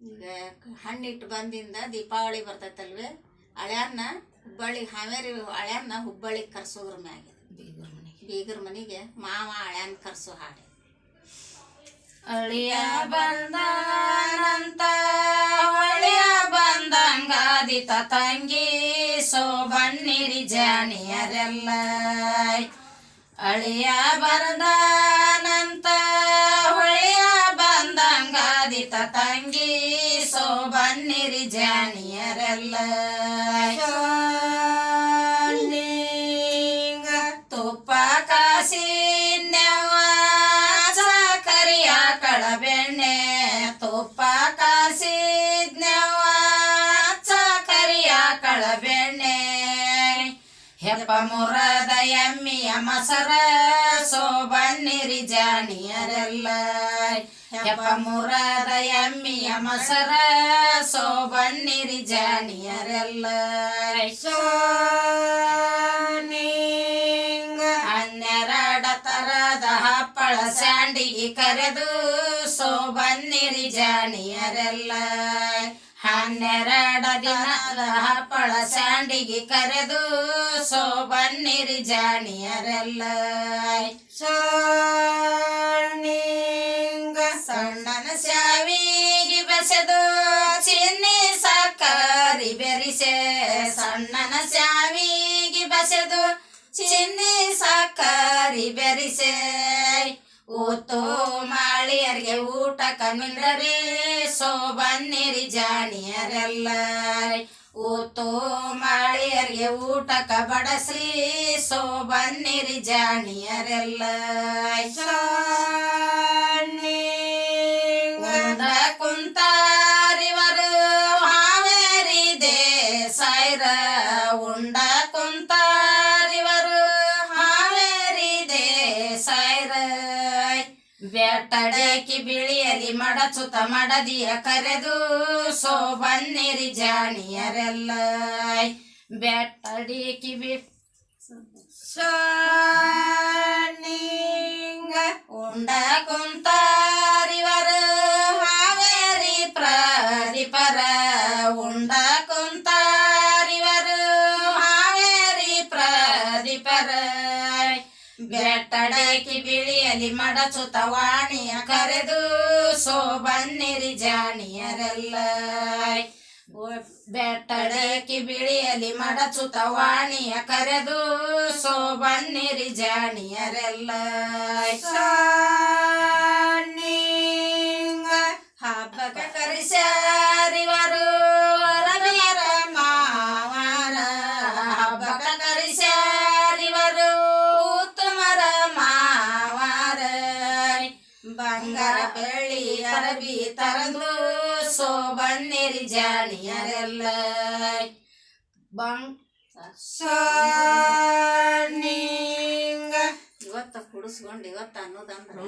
ಈಗ ಹಣ್ಣಿಟ್ಟು ಬಂದಿಂದ ದೀಪಾವಳಿ ಬರ್ತೈತಲ್ವೇ? ಹಳ್ಯಾನ್ನ ಹುಬ್ಬಳ್ಳಿ ಹಾವೇರಿ ಹಳ್ಯಾನ್ನ ಹುಬ್ಬಳ್ಳಿಗೆ ಕರ್ಸೋದ್ರ ಮ್ಯಾಗೆ. ಬೀಗರ ಮನೆಗೆ. ಬೀಗರ ಮನೆಗೆ ಮಾವ ಹಳ್ಯಾನ್ ಕರ್ಸೋ ಹಾಡೆ. ಅಳಿಯ ಬಂದಂತ ಹೊಳಿಯ ಬಂದಂಗಾದಿತ ತಂಗಿ ಸೋಬಣ್ಣಿರಿ ಜಾನಿಯರೆಲ್ಲ. ಅಳಿಯ ಬರದಾನಂತ ತಂಗಿ ಸೋಬನ್ನಿರಿ ಜಾಣಿಯರೆಲ್ಲ ತುಪ್ಪ ಕಾಸಿ ಕರಿಯ ಕಳಬೆಣ್ಣೆ ತುಪ್ಪ ಕಾಸಿ ಕರಿಯ ಕಳಬೆಣ್ಣೆ ಹೆಪ್ಪ ಮುರದ ಎಮ್ಮಿಯ ಮಸರ ಸೋಬಣ್ಣಿರಿ ಜಾಣಿಯರೆಲ್ಲ ಹೆಪ್ಪ ಮುರದ ಎಮ್ಮಿಯ ಮಸರ ಸೋಬಣ್ಣಿರಿ ಜಾಣಿಯರೆಲ್ಲ ಹನ್ನೆರಡ ತರದ ಹಪ್ಪಳ ಸ್ಯಾಂಡಿಗೆ ಕರೆದು ಸೋಬನ್ನಿರಿ ಜಾಣಿಯರೆಲ್ಲ ಹನ್ನೆರಡ ದಿನದ ಹಪ್ಪಳ ಸ್ಯಾಂಡಿಗೆ ಕರೆದು ಸೋಬನ್ನಿರಿ ಜಾಣಿಯರೆಲ್ಲ ಸಣ್ಣನ ಬೆಸೆದು ಚಿನ್ನಿ ಸಕ್ಕರಿ ಬೆರಿಸೆ, ಸಣ್ಣನ ಸ್ಯಾವಿಗೆ ಬಸೆದು. ಚಿನ್ನಿ ಸಕ್ಕರಿ ಬೆರಿಸೆ, ಊತು ಮಾಳಿಯರಿಗೆ ಊಟ ಕಮಿಂಡರೇ ಸೋ ಬನ್ನಿರಿ ಜಾಣಿಯರೆಲ್ಲ. ಊತು ಮಾಳಿಯರಿಗೆ ಊಟಕ ಬಡಸ್ರಿ, ಸೋಬನ್ನಿರಿ ಜಾಣಿಯರೆಲ್ಲ. ದೇಸಾಯ್ರ ಉಂಡ ಕುಂತಾರಿವರು ಹಾವೇರಿ ದೇಸಾಯ್ರ. ಬೆಟ್ಟಡೇಕಿ ಬಿಳಿಯಲಿ ಮಡಚುತ ಮಡದಿಯ ಕರೆದು ಸೋಬನ್ನಿರಿ ಜಾಣಿಯರೆಲ್ಲ ಬೆಟ್ಟಡೇಕಿ ಬಿ ಉಂಡ ಕುಂತಾರಿವರ ಪ್ರದೀಪರ ಬೆಟ್ಟಡಕಿ ಬಿಳಿಯಲಿ ಮಡಚುತ ವಾಣಿಯ ಕರೆದು ಸೋಬನ್ನಿರಿ ಜಾಣಿಯರೆಲ್ಲ. ಬೆಟ್ಟಡಕಿ ಬಿಳಿಯಲಿ ಮಡಚುತ ವಾಣಿಯ ಕರೆದು ಸೋಬನ್ನಿರಿ ಜಾಣಿಯರೆಲ್ಲ. ಹಬ್ಬಕ ಕರಿಸ್ಯಾರಿವರು ಬಂಗಾರ ಬೆಳ್ಳಿ ಅರಬಿ ತರಂದು ಸೋಬನ್ನಿರಿ ಜಾಣಿಯರೆಲ್ಲ. ಬಂಗ್ ಇವತ್ತ ಕುಡಿಸ್ಕೊಂಡು ಇವತ್ತ ಅನ್ನೋದಂದ್ರ